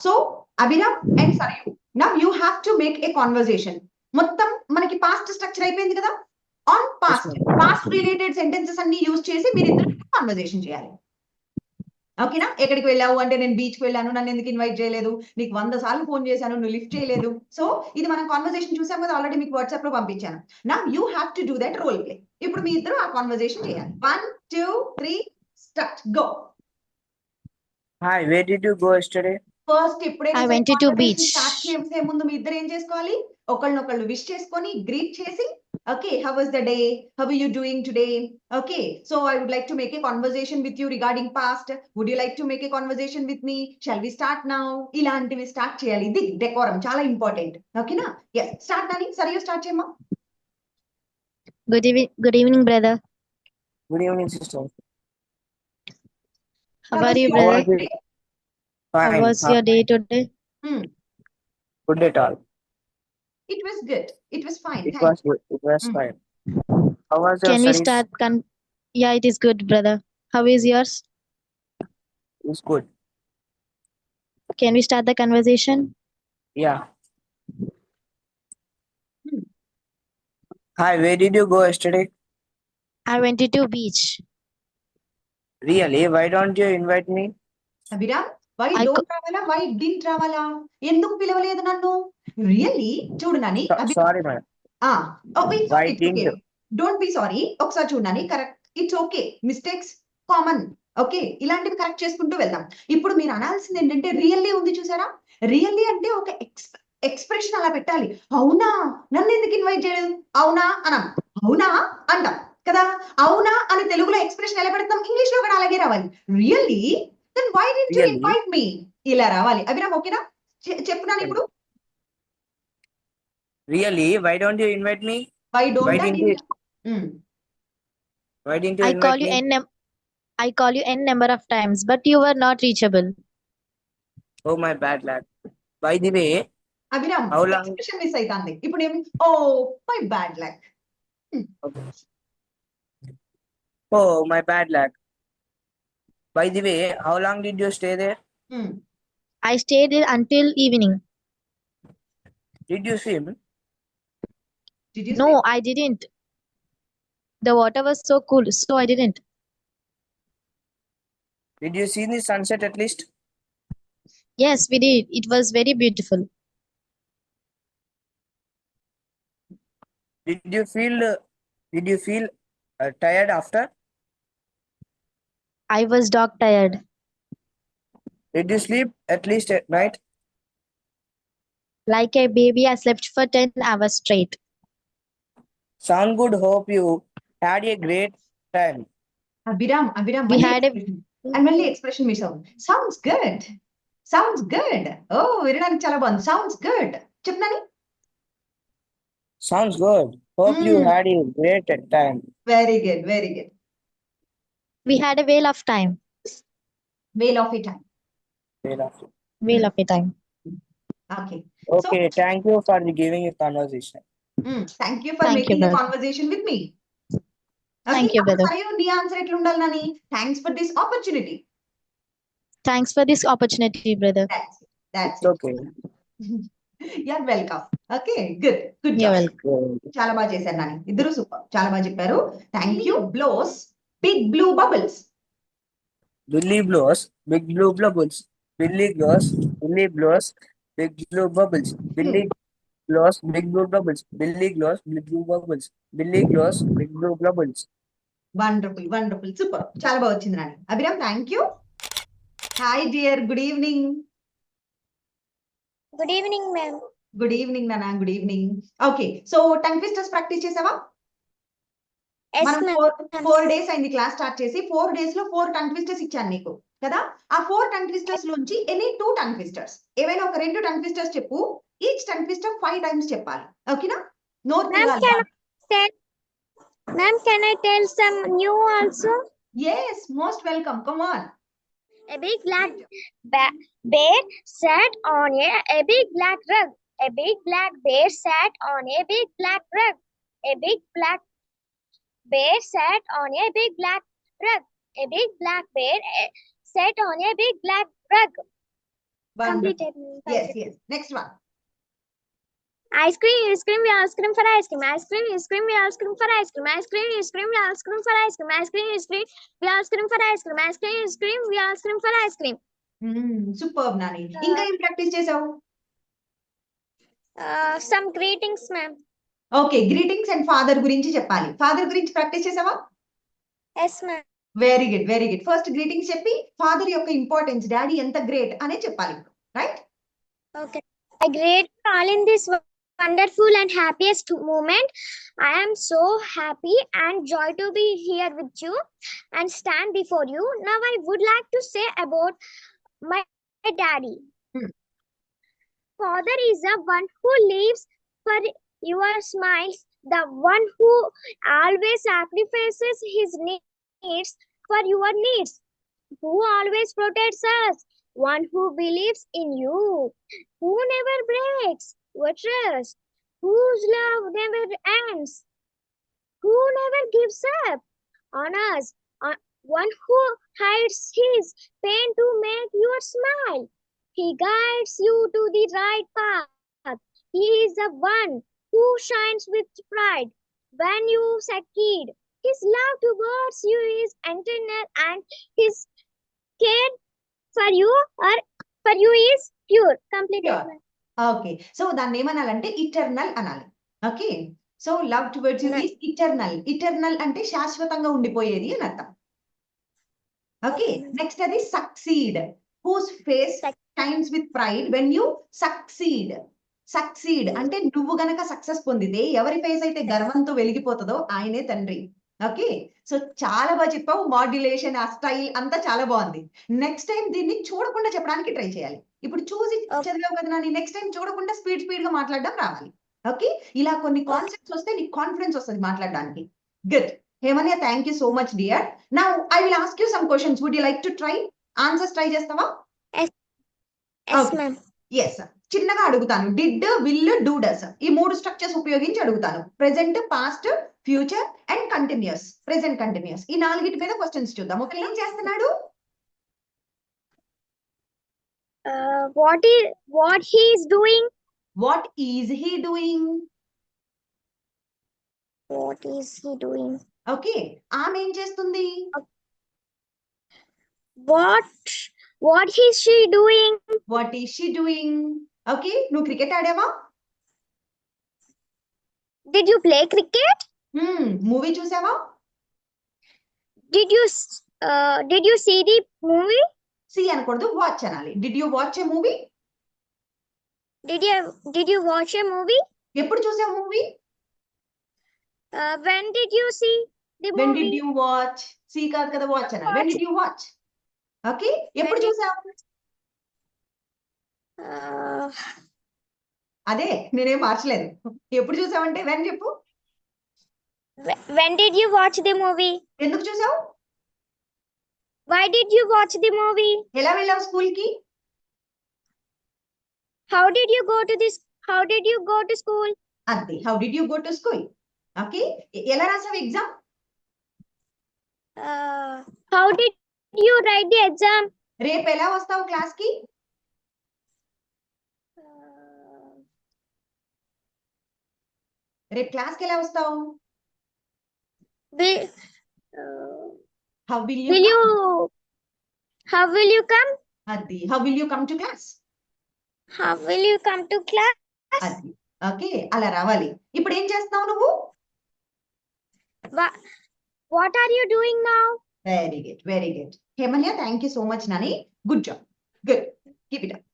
So Abhiram and Sarayu now you have to make a conversation మొత్తం మనకి past structure అయిపోయింది కదా? On past. Past related sentences అన్ని use చేసి మీరు ఇద్దరు కాన్వర్సేషన్ చేయాలి ఓకేనా ఎక్కడికి వెళ్ళావు? అంటే నేను బీచ్కి వెళ్ళాను. నన్ను ఎందుకు ఇన్వైట్ చేయలేదు? నీకు వంద సార్లు ఫోన్ చేశాను. నువ్వు లిఫ్ట్ చేయలేదు. సో ఇది మనం కాన్వర్సేషన్ చూసాం కదా? ఆల్రెడీ మీకు వాట్సాప్లో పంపించాను. నా you have to do that role play ఇప్పుడు మీ ఇద్దరు ఆ కాన్వర్సేషన్ చేయాలి. One two three start go Hi, where did you go yesterday? First ఎప్పుడైతే I went to beach. Start చేసే ముందు మీ ఇద్దరు ఏం చేసుకోవాలి? ఒకళ్ళనొకళ్ళు విష్ చేసుకొని గ్రీట్ చేసి okay how was the day how you doing today okay so I would like to make a conversation with you regarding past would you like to make a conversation with me shall we start now ఇలాంటివి start చేయాలి. ఇది decorum చాలా important ఓకేనా yes start Nani. సరే start చేయమ్మా. Good evening, good evening, brother. Good evening, sister. How was are you, Fine. How was your day today? Hmm. Good day, all. It was good. It was fine. It Thank was good. It was hmm. fine. How was your Can we start? Con- yeah, it is good, brother. How is yours? It's good. Can we start the conversation? Yeah. Hmm. Hi, where did you go yesterday? I went to beach. Really? Why don't you invite me? Abhiram, why don't రావాలా why didn't రావాలా ఎందుకు పిలవలేదు నన్ను? Really? చూడు Nani didn't you? Don't be sorry ఒకసారి చూడని correct it's okay. Mistakes common okay. ఇలాంటివి correct చేసుకుంటూ వెళ్దాం. ఇప్పుడు మీరు అనాల్సింది ఏంటంటే రియల్లీ ఉంది చూసారా? రియల్లీ అంటే ఒక ఎక్స్ ఎక్స్ప్రెషన్ అలా పెట్టాలి. అవునా? నన్ను ఎందుకు ఇన్వైట్ చేయలేదు? అవునా? అనం అవునా? అంటాం. కదా? అవునా? అని తెలుగులో ఎక్స్ప్రెషన్ ఎలా పెడతాం? ఇంగ్లీష్లో కూడా అలాగే రావాలి. Really then why did you? Invite me ఇలా రావాలి అభిరామ్ ఓకేనా చె- చెప్పున్నాను ఇప్పుడు Really? Why don't you invite me? Why Why don't you? Why didn't you I call you me? n num- I call you n number of times, but you were not reachable. Oh, my bad luck. By the way, Abhiram How long- expression miss అవుతుంది ఇప్పుడు ఏమి ఓ my bad luck oh, my bad luck. By the way, how long did you stay there? I stayed there until evening. Did you swim? Did you No, say? I didn't. The water was so cool, so I didn't. Did you see the sunset at least? Yes, we did. It was very beautiful. Did you feel uh, did you feel uh, tired after? I was dog tired. Did you sleep at least at night? Like a baby, I slept for 10 hours straight. Sound good. Hope you had a great time. Abhiram, Abhiram. We had a. I'm only expression me. Sounds good. Sounds good. Oh, Virinani Chalaban. Sounds good. Chipnani? Sounds good. Hope mm. you hmm. had a great time. Very good. Very good. We had a whale of time. Whale of it time Whale of a time. Okay Okay, thank you for the giving a conversation. Thank you for Thank you, making brother. Conversation with me Thank you, brother. నీ answer ఎట్లా ఉండాలి Nani thanks for this opportunity Thanks for this opportunity, brother. That's that's It's okay. You're welcome okay good good You're welcome. చాలా బాగా చేశారు నాని ఇద్దరు super చాలా బాగా చెప్పారు thank you blows big blue bubbles Billy blows, big blue bubbles. Billy blows, Billy blows, big blue bubbles. Billy blows, big blue bubbles. Billy blows, big blue bubbles. Billy blows, big blue bubbles. Wonderful wonderful super చాలా బాగా వచ్చింది Nani Abhiram thank you hi dear good evening good evening ma'am good evening నానా good evening okay so tongue twisters practice చేసావా మనం four days అయింది class start చేసి four డేస్లో four tongue twisters ఇచ్చాను నీకు కదా? ఆ ఫోర్ టంగ్ ట్విస్టర్స్ లోంచి ఎనీ టూ టంగ్ ట్విస్టర్స్ ఏవైనా ఒక రెండు టంగ్ ట్విస్టర్స్ చెప్పు each tongue twister five times చెప్పాలి ఓకేనా? నోట్ Ma'am, తిరగాలి can- ma'am can I tell some new also yes most welcome come on A big black ba- bear sat on a, a big black rug. A big black bear sat on a big black rug. A big black bear sat on a big black rug. A big black bear eh, sat on a big black rug. Completed. Yes, yes. Next one. Ice cream, ice cream, we ice cream for ice cream. Ice cream, ice cream, we ice cream for ice cream. Ice cream, ice cream, we ice cream for ice cream. Ice cream, ice cream, we ice cream for ice cream. Ice cream, ice cream, we ice cream for ice cream. Super Nani ఇంకా ఏం practice చేసావు Uh, some greetings, ma'am. Okay greetings and father గురించి చెప్పాలి father గురించి practice చేసావా Yes, ma'am. Very good very good first greetings చెప్పి father యొక్క importance daddy ఎంత గ్రేట్ అనే చెప్పాలి right all in this wo- wonderful and happiest moment. I am so happy and joy to be here with you and stand before you. Now I would like to say about my daddy. Hmm. Father is the one who lives for your smiles, the one who always sacrifices his needs for your needs, who always protects us, one who believes in you, who never breaks your trust, whose love never ends, who never gives up on us, one who hides his pain to make you smile. He guides you to the right path. He is the one who shines with pride when you succeed. His love towards you is eternal and his care for you or for you is pure. Completed. Pure. Okay so దాన్ని ఏమనాలంటే eternal అనాలి okay so love towards you Right. Is eternal eternal అంటే శాశ్వతంగా ఉండిపోయేది అని అర్థం okay Okay. Next అది succeed whose face times with pride when you succeed succeed అంటే నువ్వు గనక సక్సెస్ పొందితే ఎవరి ఫేస్ అయితే గర్వంతో వెలిగిపోతుందో ఆయనే తండ్రి. ఓకే? సో చాలా బాగా చెప్పావు. మాడ్యులేషన్ ఆ స్టైల్ అంతా చాలా బాగుంది. నెక్స్ట్ టైం దీన్ని చూడకుండా చెప్పడానికి ట్రై చేయాలి. ఇప్పుడు చూసి. చదివావు కదా నాని నెక్స్ట్ టైం చూడకుండా స్పీడ్ స్పీడ్గా మాట్లాడడం రావాలి. ఓకే? ఇలా కొన్ని కాన్సెప్ట్స్ వస్తే నీకు కాన్ఫిడెన్స్ వస్తుంది మాట్లాడడానికి. Good. Hemanya thank you so much dear నా I will ask you some questions would you like to try answers try చేస్తావా? Okay. ma'am. ఎస్ చిన్నగా అడుగుతాను. Did will do does he మూడు స్ట్రక్చర్స్ ఉపయోగించి అడుగుతాను. Present past future and continuous present continuous ఈ నాలుగిటి మీద క్వశ్చన్స్ చూద్దాం. ఒకరు ఏం చేస్తున్నాడు? What is what he is doing? What is he doing What is he doing? Okay ఆమె ఏం చేస్తుంది? What is she doing? What is she doing okay నువ్వు క్రికెట్ ఆడావా Did you play cricket? Movie చూసావా Did you s- uh did you see the movie? See అనకూడదు watch అనాలి did you watch a movie Did you did you watch a movie? ఎప్పుడు చూసావు movie Uh, when did you see the when did movie? You watch see కాదు కదా watch అనాలి when did you watch okay ఎప్పుడు did- చూసావు Uh, అదే నేనే మార్చలేదు. ఎప్పుడు చూసావంటే వెన్ చెప్పు. When did you watch the movie ఎందుకు చూసావు? Why did you watch the movie ఎలా వెళ్ళావు స్కూల్కి how did you go to the how did you go to school అంతే how did you go to school okay ఎలా రాసావు exam how did you write the exam రేపు ఎలా వస్తావు క్లాస్కి రేపు క్లాస్కి ఎలా వస్తావు? How will you? How will you come? అది how will you come to class How will you come to class? అది ఓకే అలా రావాలి. ఇప్పుడు ఏం చేస్తున్నావు నువ్వు? What are you doing now? Very good very good Hemanya thank you so much Nani. Good job good keep it up